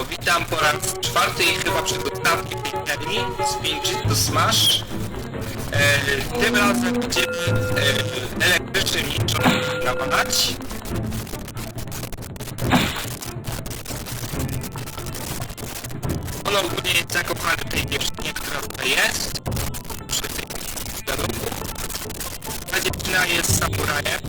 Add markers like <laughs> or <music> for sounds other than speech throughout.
Witam po raz czwarty i chyba przedostatni chemii z Pinch to Smash. E, tym razem będziemy e, elektrycznym niczym nawalać. On ogólnie jest zakochany w tej dziewczynie, która tutaj jest. Przy tym wiadomo. Ta dziewczyna jest samurajem.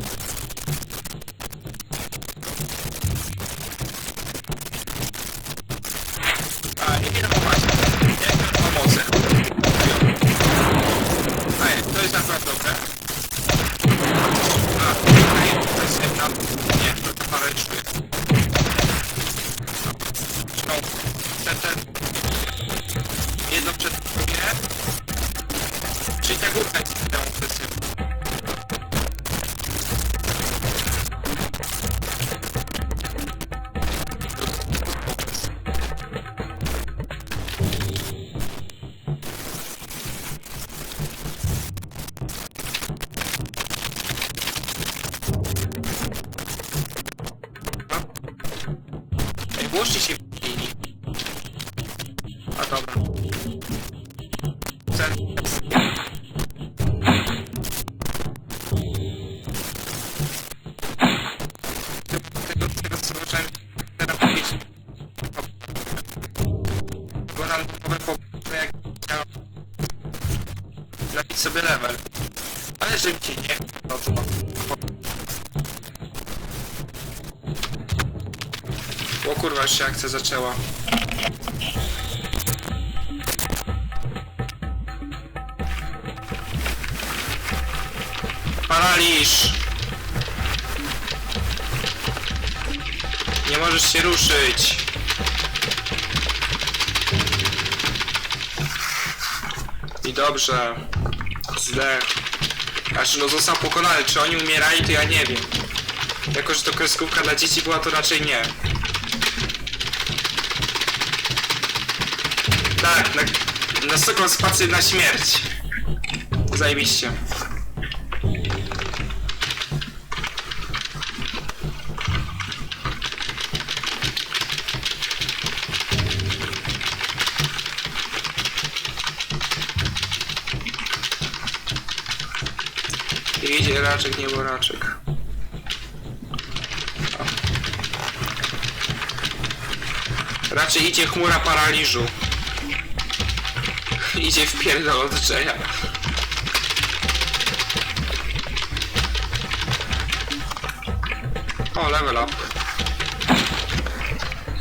Czyli ta level. Ale ci nie to to O kurwa, już akcja zaczęła. Paraliż! Nie możesz się ruszyć. I dobrze. Źle. Znaczy no został pokonany. Czy oni umierali, to ja nie wiem. Jako, że to kreskówka dla dzieci była, to raczej nie. Tak, na, na spacer na śmierć. Zajebiście. Raczek, nie było raczek. Raczej idzie chmura paraliżu. <laughs> Idzie w pierdol od Jaya. O, level up.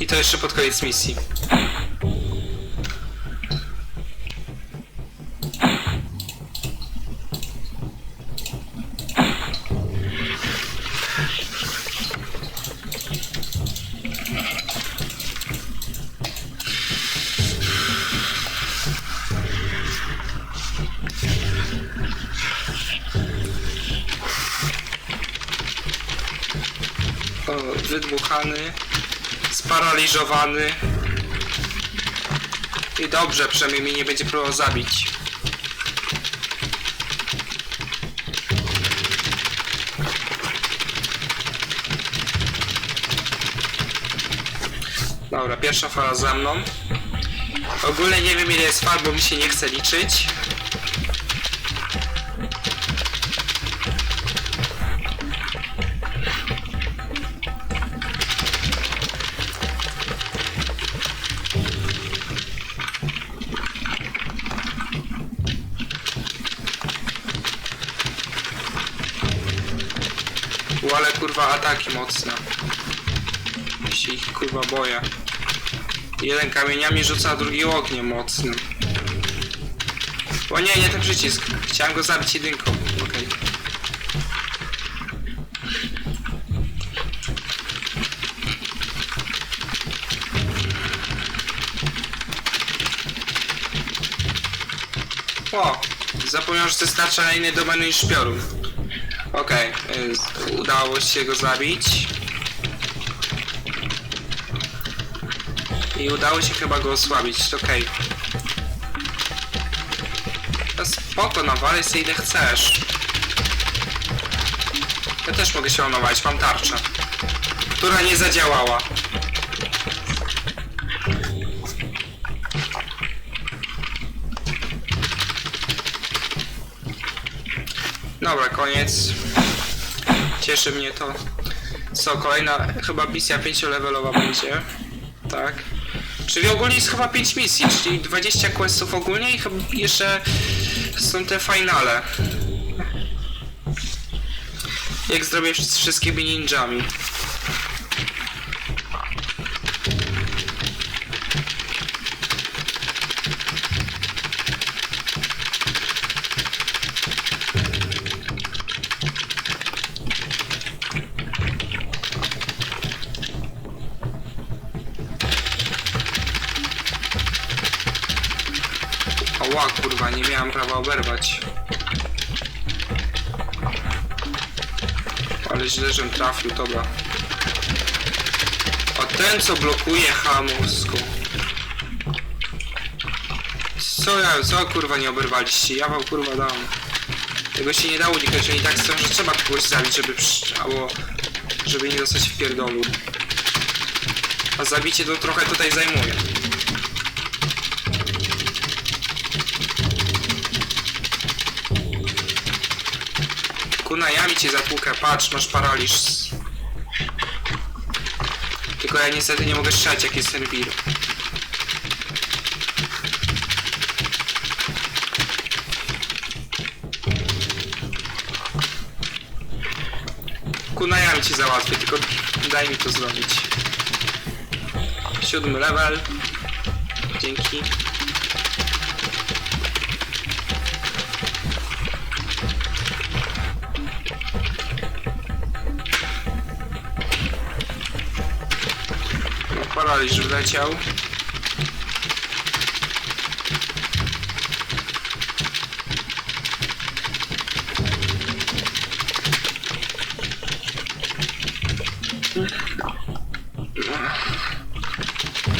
I to jeszcze pod koniec misji. Wydmuchany, sparaliżowany. I dobrze, przynajmniej mnie nie będzie próbował zabić. Dobra, pierwsza fala za mną. Ogólnie nie wiem ile jest fal, bo mi się nie chce liczyć. Ale kurwa ataki mocne. Ja się ich kurwa boję. Jeden kamieniami rzuca, a drugi ogniem mocnym. O nie, nie ten przycisk. Chciałem go zabić jedynką. Okej. O! Zapomniałem, że to jest na innej domeny niż piorun. Okej, udało się go zabić. I udało się chyba go osłabić, okej. To spoko, nawalaj sobie ile chcesz. Ja też mogę się nawalić, mam tarczę. Która nie zadziałała. Dobra, koniec. Cieszy mnie to. Co, kolejna chyba misja 5-levelowa będzie. Tak. Czyli ogólnie jest chyba 5 misji, czyli 20 questów ogólnie i chyba jeszcze są te finale. Jak zrobię z wszystkimi ninjami. Ała, kurwa, nie miałem prawa oberwać. Ale źle, żem trafił, dobra. A ten, co blokuje hamusku. Co ja, co kurwa nie oberwaliście? Ja wam kurwa dam. Tego się nie dało uniknąć, oni tak chcą, że trzeba kogoś zabić, żeby albo... żeby nie dostać w pierdolu. A zabicie to trochę tutaj zajmuje. Kunajami cię zatłukę, patrz, masz paraliż. Tylko ja niestety nie mogę strzelać, jak jest ten wir. Kunajami cię załatwię, tylko daj mi to zrobić. Siódmy level. Dzięki. Paraliż wleciał.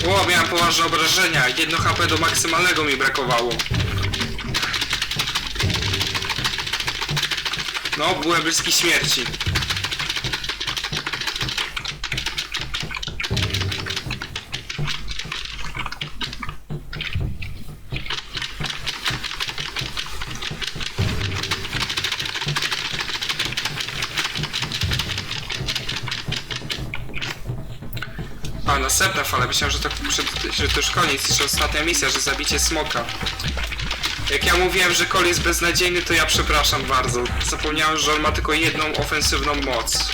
O, miałem poważne obrażenia. Jedno HP do maksymalnego mi brakowało. No, byłem bliski śmierci. A, następna fala. Myślałem, że to, przed, że to już koniec, że ostatnia misja, że zabicie smoka. Jak ja mówiłem, że Cole jest beznadziejny, to ja przepraszam bardzo. Zapomniałem, że on ma tylko jedną ofensywną moc.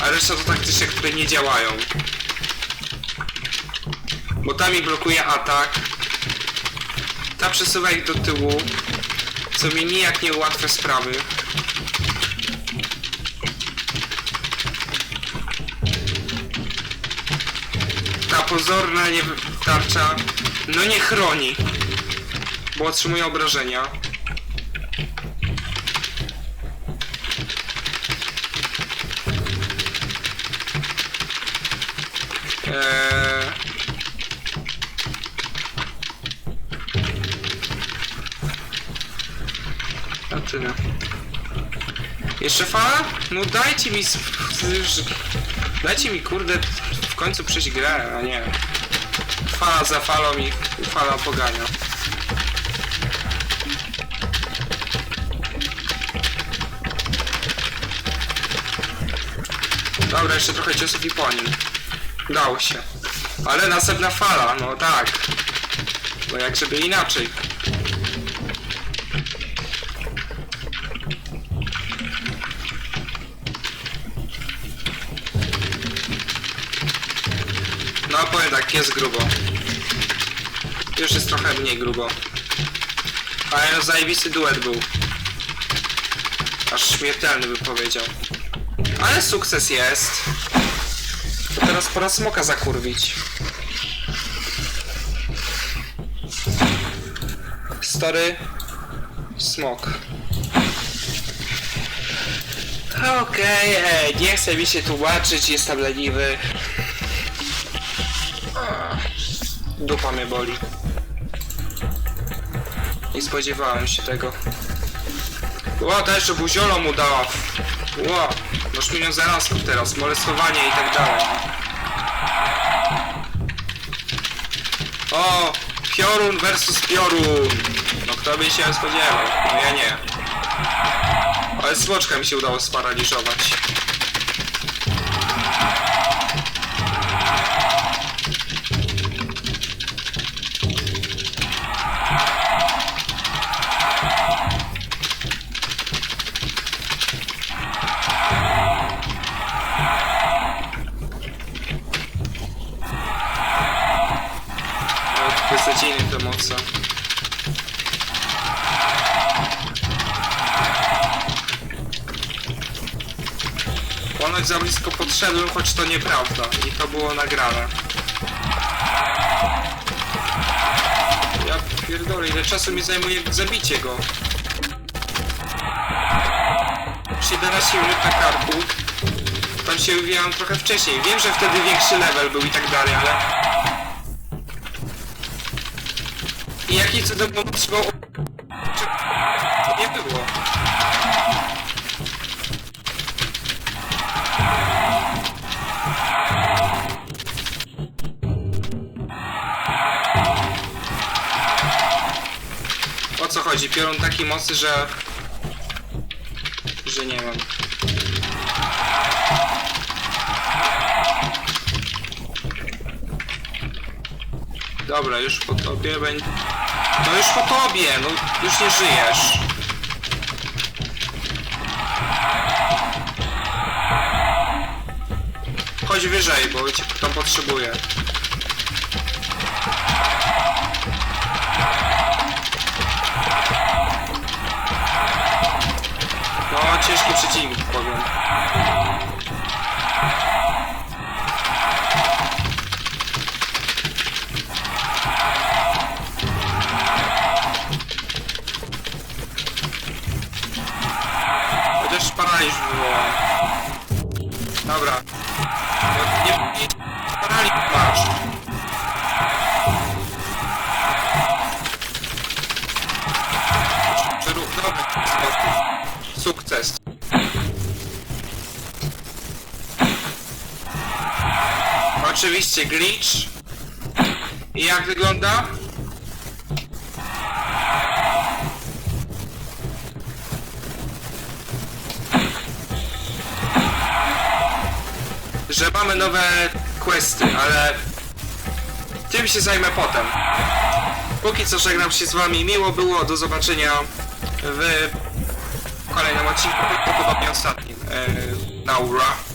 A reszta to taktyczne, które nie działają. Bo ta mi blokuje atak. Ta przesuwa ich do tyłu. Co mi nijak nie ułatwia sprawy. Pozorna nie tarcza no nie chroni, bo otrzymuje obrażenia. Eee... A tyle. Jeszcze fala? No dajcie mi... Dajcie mi kurde w końcu przejść grę, a nie. Fala za falą i fala pogania. Dobra, jeszcze trochę ciosów i po nim. Dało się. Ale następna fala, no tak. Bo jak żeby inaczej. Jest grubo. Już jest trochę mniej grubo. Ale no zajebisty duet był. Aż śmiertelny by powiedział. Ale sukces jest. To teraz pora smoka zakurwić. Story. Smok. Okej, ej, nie chcę mi się tłumaczyć, jestem leniwy. Dupa mnie boli. Nie spodziewałem się tego. Ła, ta jeszcze buziolo mu dała. Ła, masz milion zarazków teraz, molestowanie i tak dalej. O, piorun versus piorun. No Kto by się spodziewał? No ja nie. Ale smoczka mi się udało sparaliżować. No, beznadziejne te moce. Ponoć za blisko podszedłem, choć to nieprawda. I to było nagrane. Ja pierdolę, ile czasu mi zajmuje zabicie go. Już 11 minut na karku. Tam się uwijałem trochę wcześniej. Wiem, że wtedy większy level był i tak dalej, ale... I jaki cudem on nie było. O co chodzi? Piorun taki mocny, że... że nie wiem. Dobra, już po tobie będzie... No już po tobie, no już nie żyjesz. Chodź wyżej, bo cię tam potrzebuję. No, ciężki przeciwnik, powiem. Chociaż paraliż wywoła. Dobra. Nie, nie, paraliż masz. Przerób, dobry. Sukces. Oczywiście glitch. I jak wygląda? Mamy nowe questy, ale tym się zajmę potem. Póki co żegnam się z wami. Miło było, do zobaczenia w kolejnym odcinku, prawdopodobnie ostatnim. E, Naura.